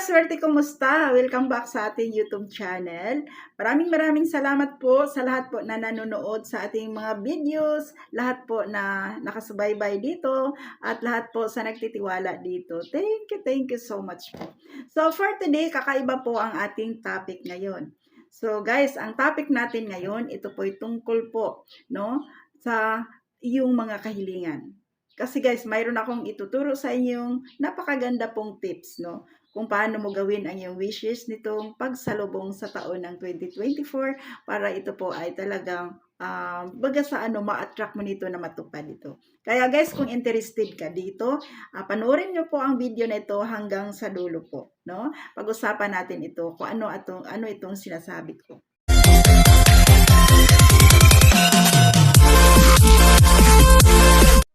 kaswerte, kumusta? Welcome back sa ating YouTube channel. Maraming maraming salamat po sa lahat po na nanonood sa ating mga videos, lahat po na nakasubaybay dito, at lahat po sa nagtitiwala dito. Thank you, thank you so much po. So for today, kakaiba po ang ating topic ngayon. So guys, ang topic natin ngayon, ito po tungkol po, no, sa iyong mga kahilingan. Kasi guys, mayroon akong ituturo sa inyong napakaganda pong tips, no? Kung paano mo gawin ang iyong wishes nitong pagsalubong sa taon ng 2024 para ito po ay talagang um, baga sa ano, ma-attract mo nito na matupad ito. Kaya guys, kung interested ka dito, uh, panoorin nyo po ang video na ito hanggang sa dulo po, no? Pag-usapan natin ito kung ano, atong, ano itong sinasabi ko.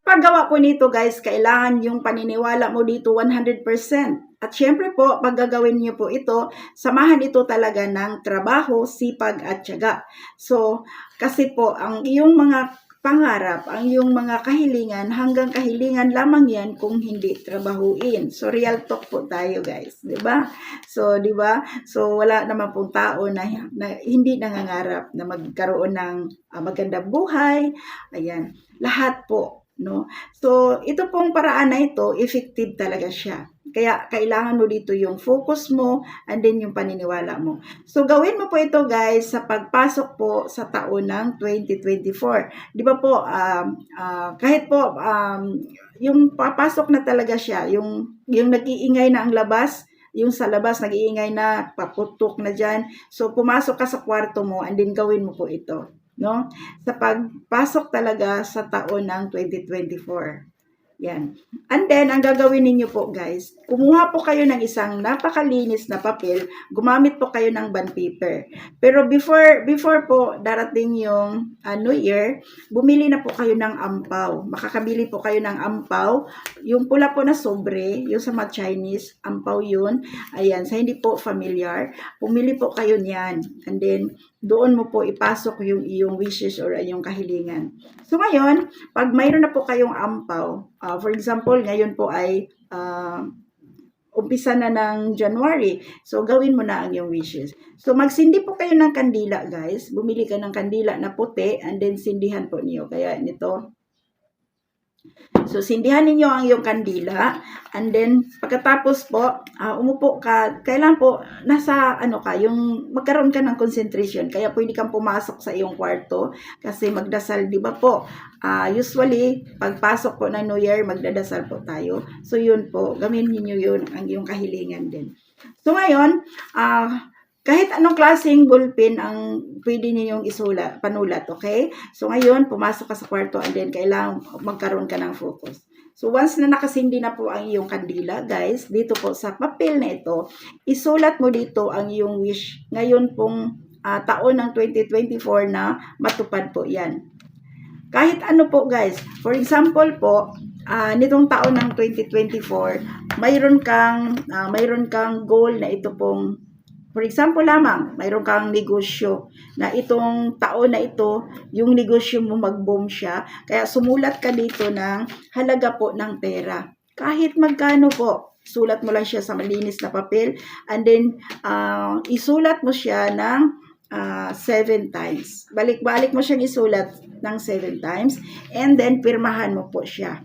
Paggawa po nito guys, kailangan yung paniniwala mo dito 100%. At syempre po, pag gagawin niyo po ito, samahan ito talaga ng trabaho, sipag at tiyaga. So, kasi po, ang iyong mga pangarap, ang iyong mga kahilingan, hanggang kahilingan lamang yan kung hindi trabahuin. So, real talk po tayo guys, ba? So, di ba? So, wala naman pong tao na, na hindi nangangarap na magkaroon ng uh, magandang buhay. Ayan, lahat po no? So, ito pong paraan na ito, effective talaga siya. Kaya kailangan mo dito yung focus mo and then yung paniniwala mo. So gawin mo po ito guys sa pagpasok po sa taon ng 2024. 'Di ba po um, uh, kahit po um, yung papasok na talaga siya, yung yung nag-iingay na ang labas, yung sa labas nag-iingay na, paputok na diyan. So pumasok ka sa kwarto mo and then gawin mo po ito no? Sa pagpasok talaga sa taon ng 2024. Yan. And then, ang gagawin ninyo po guys, kumuha po kayo ng isang napakalinis na papel, gumamit po kayo ng bond paper. Pero before, before po darating yung uh, New Year, bumili na po kayo ng ampaw. Makakabili po kayo ng ampaw. Yung pula po na sobre, yung sa mga Chinese, ampaw yun. Ayan, sa hindi po familiar, pumili po kayo niyan. And then, doon mo po ipasok yung iyong wishes or iyong kahilingan. So ngayon, pag mayroon na po kayong ampaw, uh, for example, ngayon po ay uh, umpisa na ng January. So, gawin mo na ang iyong wishes. So, magsindi po kayo ng kandila, guys. Bumili ka ng kandila na puti and then sindihan po niyo. Kaya nito, So, sindihan ninyo ang iyong kandila. And then, pagkatapos po, uh, umupo ka. Kailan po, nasa, ano ka, yung magkaroon ka ng concentration. Kaya pwede kang pumasok sa iyong kwarto. Kasi magdasal, di ba po? Uh, usually, pagpasok po ng New Year, magdadasal po tayo. So, yun po. Gamitin niyo yun, ang iyong kahilingan din. So, ngayon, ah, uh, kahit anong klaseng ballpen ang pwede ninyong isulat, panulat, okay? So ngayon, pumasok ka sa kwarto and then kailangan magkaroon ka ng focus. So once na nakasindi na po ang iyong kandila, guys, dito po sa papel na ito, isulat mo dito ang iyong wish ngayon pong uh, taon ng 2024 na matupad po yan. Kahit ano po guys, for example po, uh, nitong taon ng 2024, mayroon kang uh, mayroon kang goal na ito pong For example lamang, mayroon kang negosyo na itong taon na ito, yung negosyo mo mag-boom siya. Kaya sumulat ka dito ng halaga po ng pera. Kahit magkano po, sulat mo lang siya sa malinis na papel and then uh, isulat mo siya ng uh, times. Balik-balik mo siyang isulat ng seven times and then pirmahan mo po siya.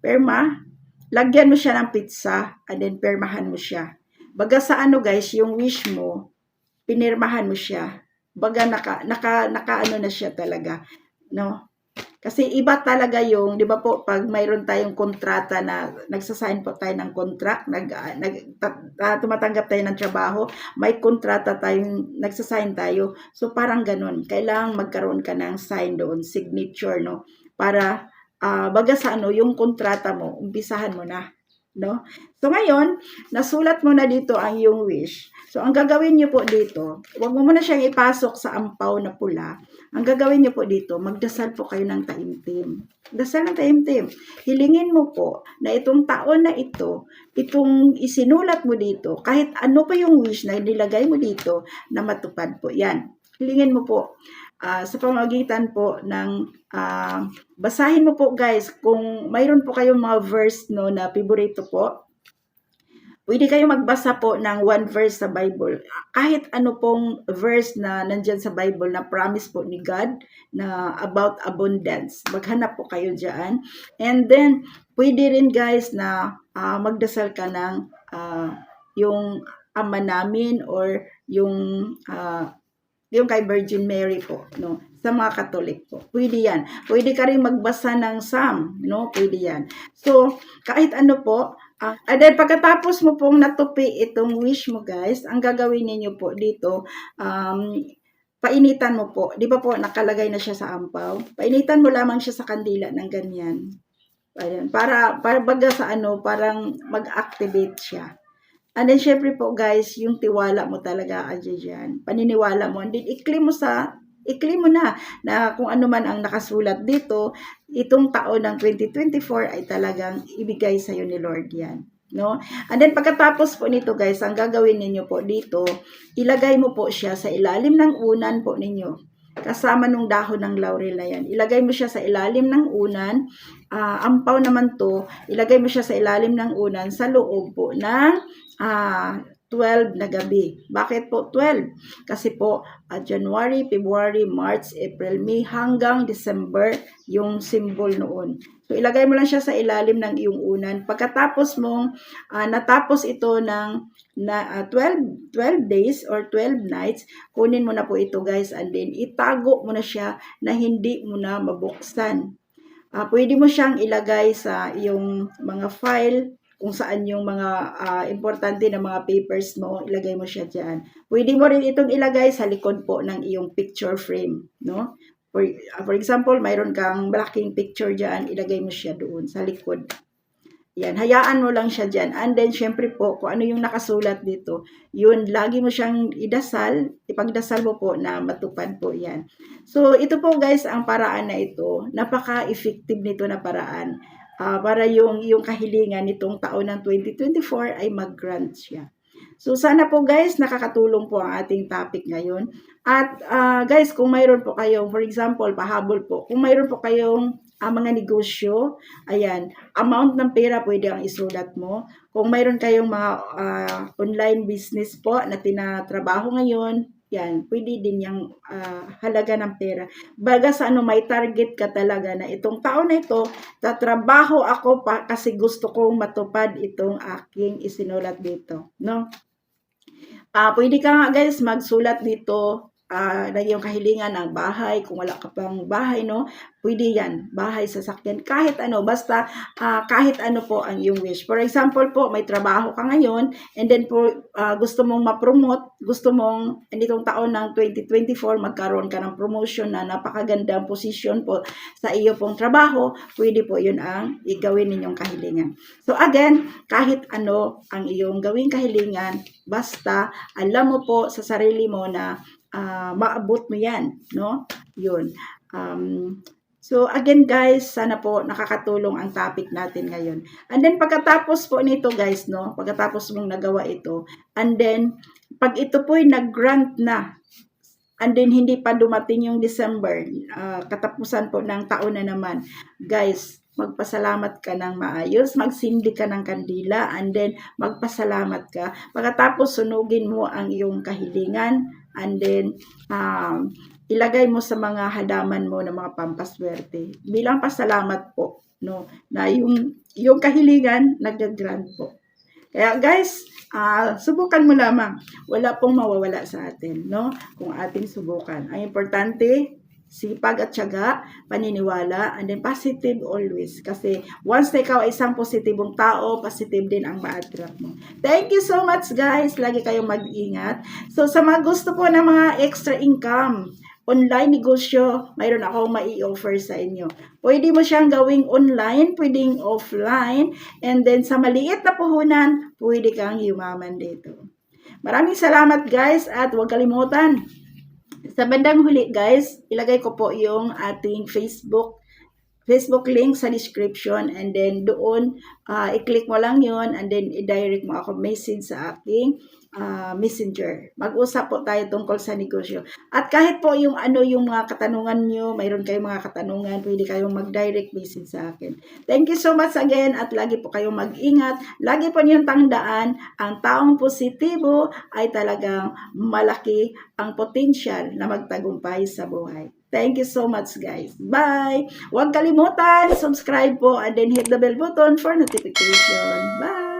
Perma, lagyan mo siya ng pizza and then permahan mo siya. Baga sa ano guys, yung wish mo, pinirmahan mo siya. Baga naka, naka, naka ano na siya talaga. No? Kasi iba talaga yung, di ba po, pag mayroon tayong kontrata na nagsasign po tayo ng contract, nag, nag, uh, tumatanggap tayo ng trabaho, may kontrata tayong, nagsasign tayo. So parang ganun, kailangan magkaroon ka ng sign doon, signature, no? Para, uh, baga sa ano, yung kontrata mo, umpisahan mo na no? So ngayon, nasulat mo na dito ang iyong wish. So ang gagawin niyo po dito, huwag mo muna siyang ipasok sa ampaw na pula. Ang gagawin niyo po dito, magdasal po kayo ng taimtim. Dasal ng taimtim. Hilingin mo po na itong taon na ito, itong isinulat mo dito, kahit ano pa yung wish na nilagay mo dito, na matupad po. Yan. Hilingin mo po uh, sa pamagitan po ng uh, basahin mo po guys kung mayroon po kayong mga verse no na paborito po pwede kayo magbasa po ng one verse sa Bible. Kahit ano pong verse na nandyan sa Bible na promise po ni God na about abundance. Maghanap po kayo dyan. And then, pwede rin guys na ah, magdasal ka ng ah, yung ama namin or yung ah, yung kay Virgin Mary po, no? Sa mga Katolik po. Pwede yan. Pwede ka rin magbasa ng Psalm, no? Pwede yan. So, kahit ano po, ah, and then pagkatapos mo pong natupi itong wish mo guys, ang gagawin ninyo po dito, um, painitan mo po. Di ba po, nakalagay na siya sa ampaw? Painitan mo lamang siya sa kandila ng ganyan. Ayan. Para, para baga sa ano, parang mag-activate siya. And then, syempre po, guys, yung tiwala mo talaga, adya dyan. Paniniwala mo. And then, ikli mo sa, ikli mo na, na kung ano man ang nakasulat dito, itong taon ng 2024 ay talagang ibigay sa'yo ni Lord yan. No? And then, pagkatapos po nito, guys, ang gagawin ninyo po dito, ilagay mo po siya sa ilalim ng unan po ninyo. Kasama nung dahon ng laurel na yan. Ilagay mo siya sa ilalim ng unan. Ah, ampaw naman to, ilagay mo siya sa ilalim ng unan sa loob po ng ah 12 na gabi. Bakit po 12? Kasi po ah, January, February, March, April, May hanggang December yung symbol noon. So ilagay mo lang siya sa ilalim ng iyong unan. Pagkatapos mong ah, natapos ito ng na ah, 12 12 days or 12 nights, kunin mo na po ito guys and then itago mo na siya na hindi mo na mabuksan. Ah, pwede mo siyang ilagay sa iyong mga file kung saan yung mga ah, importante na mga papers mo, ilagay mo siya diyan. Pwede mo rin itong ilagay sa likod po ng iyong picture frame, no? For, ah, for example, mayroon kang malaking picture diyan, ilagay mo siya doon sa likod. Yan, hayaan mo lang siya dyan. And then, syempre po, kung ano yung nakasulat dito, yun, lagi mo siyang idasal, ipagdasal mo po na matupad po yan. So, ito po guys, ang paraan na ito, napaka-effective nito na paraan ah, para yung, yung kahilingan nitong taon ng 2024 ay mag-grant siya. So, sana po guys, nakakatulong po ang ating topic ngayon. At ah, guys, kung mayroon po kayong, for example, pahabol po, kung mayroon po kayong ah, mga negosyo, ayan, amount ng pera pwede ang isulat mo. Kung mayroon kayong mga ah, online business po na tinatrabaho ngayon, yan, pwede din yung ah, halaga ng pera. Baga sa ano, may target ka talaga na itong taon na ito, tatrabaho ako pa kasi gusto kong matupad itong aking isinulat dito. No? Ah, pwede ka nga guys magsulat dito ah na yung kahilingan ng bahay, kung wala ka pang bahay, no? Pwede yan, bahay, sasakyan, kahit ano, basta ah, kahit ano po ang iyong wish. For example po, may trabaho ka ngayon, and then po ah, gusto mong ma-promote, gusto mong nitong taon ng 2024, magkaroon ka ng promotion na napakagandang position po sa iyo pong trabaho, pwede po yun ang igawin ninyong kahilingan. So again, kahit ano ang iyong gawing kahilingan, basta alam mo po sa sarili mo na ah, maabot mo yan, no? Yun. Um, so again guys, sana po nakakatulong ang topic natin ngayon. And then pagkatapos po nito guys, no? Pagkatapos mong nagawa ito, and then pag ito po'y nag-grant na, and then hindi pa dumating yung December, ah, katapusan po ng taon na naman, guys, magpasalamat ka ng maayos, magsindi ka ng kandila, and then magpasalamat ka. Pagkatapos, sunugin mo ang iyong kahilingan, and then um, ilagay mo sa mga halaman mo na mga pampaswerte. Bilang pasalamat po, no, na yung, yung kahilingan, nag-grant po. Kaya guys, ah, subukan mo lamang. Wala pong mawawala sa atin, no? Kung ating subukan. Ang importante, sipag at tiyaga, paniniwala, and then positive always. Kasi once na ikaw ay isang positibong tao, positive din ang ma-attract mo. Thank you so much guys. Lagi kayong mag-ingat. So sa mga gusto po ng mga extra income, online negosyo, mayroon akong mai-offer sa inyo. Pwede mo siyang gawing online, pwedeng offline, and then sa maliit na puhunan, pwede kang yumaman dito. Maraming salamat guys at huwag kalimutan, sa bandang huli guys, ilagay ko po yung ating Facebook Facebook link sa description and then doon ah, i-click mo lang yon and then i-direct mo ako message sa aking ah, messenger. Mag-usap po tayo tungkol sa negosyo. At kahit po yung ano yung mga katanungan nyo, mayroon kayong mga katanungan, pwede kayong mag-direct message sa akin. Thank you so much again at lagi po kayong mag-ingat. Lagi po niyong tandaan, ang taong positibo ay talagang malaki ang potential na magtagumpay sa buhay. Thank you so much guys. Bye! Huwag kalimutan, subscribe po and then hit the bell button for notification. Bye!